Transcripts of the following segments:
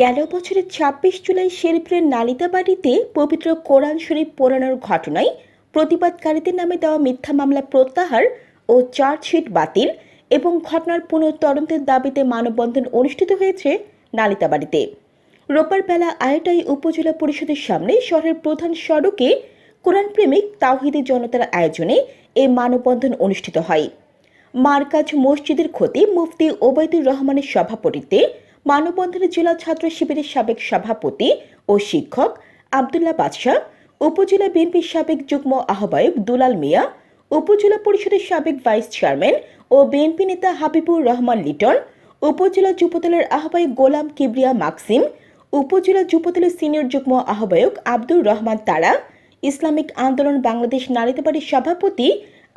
গেল বছরের ছাব্বিশ জুলাই শেরপুরের নালিতাবাড়িতে পবিত্র কোরআন শরীফ পোড়ানোর ঘটনায় প্রতিবাদকারীদের নামে দেওয়া মিথ্যা মামলা প্রত্যাহার ও চার্জশিট বাতিল এবং ঘটনার পুনঃতদন্তের দাবিতে মানববন্ধন অনুষ্ঠিত হয়েছে নালিতাবাড়িতে। রোববার বেলা আয়টাই উপজেলা পরিষদের সামনে শহরের প্রধান সড়কে কোরআন প্রেমিক তাওহিদি জনতার আয়োজনে এই মানববন্ধন অনুষ্ঠিত হয়। মারকাজ মসজিদের ক্ষতি মুফতি ওবায়দুর রহমানের সভাপতিত্বে মানববন্ধনে জেলা ছাত্র শিবিরের সাবেক সভাপতি ও শিক্ষক আবদুল্লাহ বাদশাহ, উপজেলা বিএনপির সাবেক যুগ্ম আহ্বায়ক দুলাল মিয়া, উপজেলা পরিষদের সাবেক ভাইস চেয়ারম্যান ও বিএনপি নেতা হাবিবুর রহমান লিটন, উপজেলা যুবদলের আহ্বায়ক গোলাম কিবরিয়া মাকসিম, উপজেলা যুবদলের সিনিয়র যুগ্ম আহ্বায়ক আব্দুর রহমান তারা, ইসলামিক আন্দোলন বাংলাদেশ নারীতে সভাপতি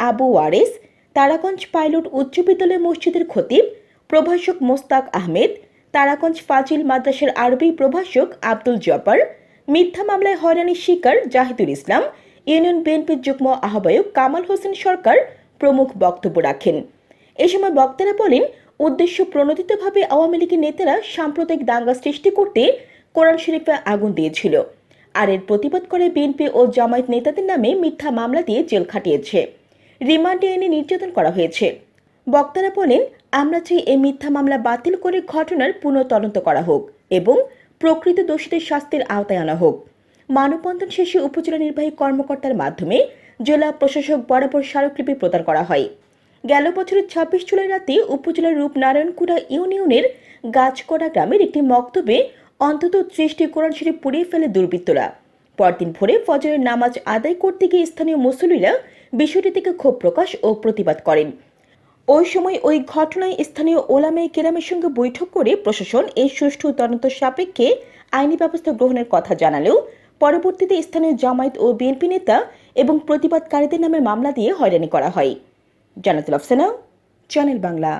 আবু ওয়ারেস, তারাগঞ্জ পাইলট উচ্চ বিদ্যালয় মসজিদের খতিব প্রভাষক মোস্তাক আহমেদ তারাগঞ্জ ফাজিল মাদ্রাসার আরবি প্রভাষক আব্দুল জব্বার, মিথ্যা মামলায় হয়রানির শিকার জাহিদুল ইসলাম, ইউনিয়ন বিএনপির যুগ্ম আহ্বায়ক কামাল হোসেন সরকার প্রমুখ বক্তব্য রাখেন। এ সময় বক্তারা বলেন, উদ্দেশ্য প্রণোদিতভাবে আওয়ামী লীগের নেতারা সাম্প্রদায়িক দাঙ্গা সৃষ্টি করতে কোরআন শরীফে আগুন দিয়েছিল। আর এর প্রতিবাদ করে বিএনপি ও জামায়াত নেতাদের নামে মিথ্যা মামলা দিয়ে জেল খাটিয়েছে। রিমান্ডে এনে নির্যাতন করা হয়েছে। বক্তারা বলেন, আমরা চাই এই মিথ্যা মামলা বাতিল করে ঘটনার পুনঃতদন্ত করা হোক এবং প্রকৃত দোষীদের শাস্তির আওতায় আনা হোক। মানববন্ধন শেষে উপজেলা নির্বাহী কর্মকর্তার মাধ্যমে জেলা প্রশাসক বরাবর স্মারকলিপি প্রদান করা হয়। গেল বছরের ছাব্বিশ জুলাই রাতে উপজেলার রূপনারায়ণকুড়া ইউনিয়নের গাছকড়া গ্রামের একটি মক্তবে অন্তত ত্রিশটি কোরআন শরীফ পুড়িয়ে ফেলে দুর্বৃত্তরা। পরদিন ভোরে ফজরের নামাজ আদায় করতে গিয়ে স্থানীয় মুসল্লিরা বিষয়টি থেকে ক্ষোভ প্রকাশ ও প্রতিবাদ করেন। ওই সময় ওই ঘটনায় স্থানীয় ওলামে কেরামের সঙ্গে বৈঠক করে প্রশাসন এই সুষ্ঠু তদন্ত সাপেক্ষে আইনি ব্যবস্থা গ্রহণের কথা জানালেও পরবর্তীতে স্থানীয় জামায়াত ও বিএনপি নেতা এবং প্রতিবাদকারীদের নামে মামলা দিয়ে হয়রানি করা হয়। জানাতুল আফসানা, চ্যানেল বাংলা।